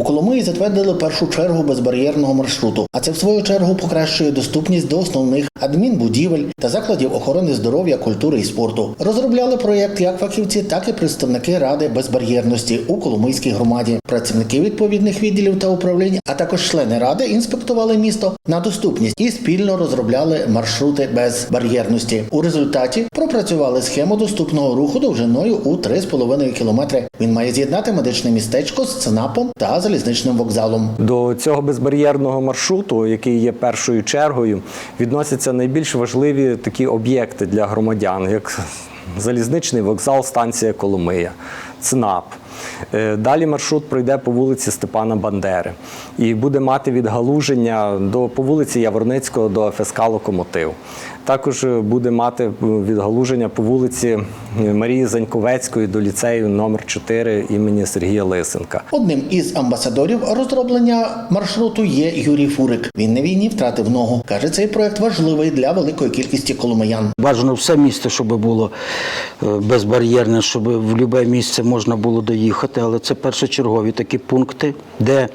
У Коломиї затвердили першу чергу безбар'єрного маршруту, а це в свою чергу покращує доступність до основних адмінбудівель та закладів охорони здоров'я, культури і спорту. Розробляли проєкт як фахівці, так і представники ради безбар'єрності у Коломийській громаді. Працівники відповідних відділів та управлінь, а також члени ради інспектували місто на доступність і спільно розробляли маршрути безбар'єрності. У результаті пропрацювали схему доступного руху довжиною у 3,5 кілометри. Він має з'єднати медичне містечко з ЦНАПом та залізничним вокзалом. До цього безбар'єрного маршруту, який є першою чергою, відносяться найбільш важливі такі об'єкти для громадян, як залізничний вокзал, станція Коломия, ЦНАП. Е, Далі маршрут пройде по вулиці Степана Бандери і буде мати відгалуження до по вулиці Яворницького до ФСК Локомотив. Також буде мати відгалуження по вулиці Марії Заньковецької до ліцею номер 4 імені Сергія Лисенка. Одним із амбасадорів розроблення маршруту є Юрій Фурик. Він на війні втратив ногу. каже, цей проект важливий для великої кількості коломиян. Бажано все місто, щоб було е, безбар'єрне, щоб в будь-яке місце можна було доїхати, але це першочергові такі пункти, де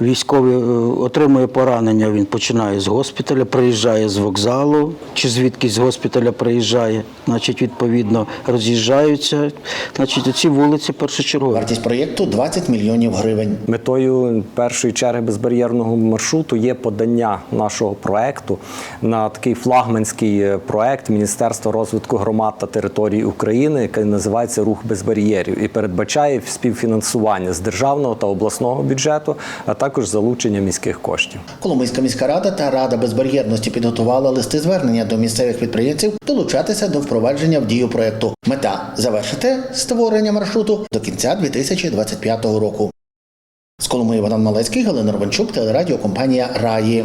військовий е, отримує поранення, він починає з госпіталя, приїжджає з вокзалу, чи звідки з госпіталя приїжджає, значить, відповідно, роз'їжджаються. Значить, ці вулиці першочергові. Вартість проєкту 20 мільйонів гривень. Метою першої черги безбар'єрного маршруту є подання нашого проекту на такий флагманський е, проект Міністерства розвитку громад та територій України, який називається Рух без бар'єрів і передбачає співфінансування з державного та обласного бюджету, а також залучення міських коштів. Коломийська міська рада та рада безбар'єрності підготувала листи звернення до місцевих підприємців долучатися до впровадження в дію проєкту. Мета завершити створення маршруту до кінця 2025 року. З Коломиї Богдан Малецький, Галина Рванчук, телерадіокомпанія Раї.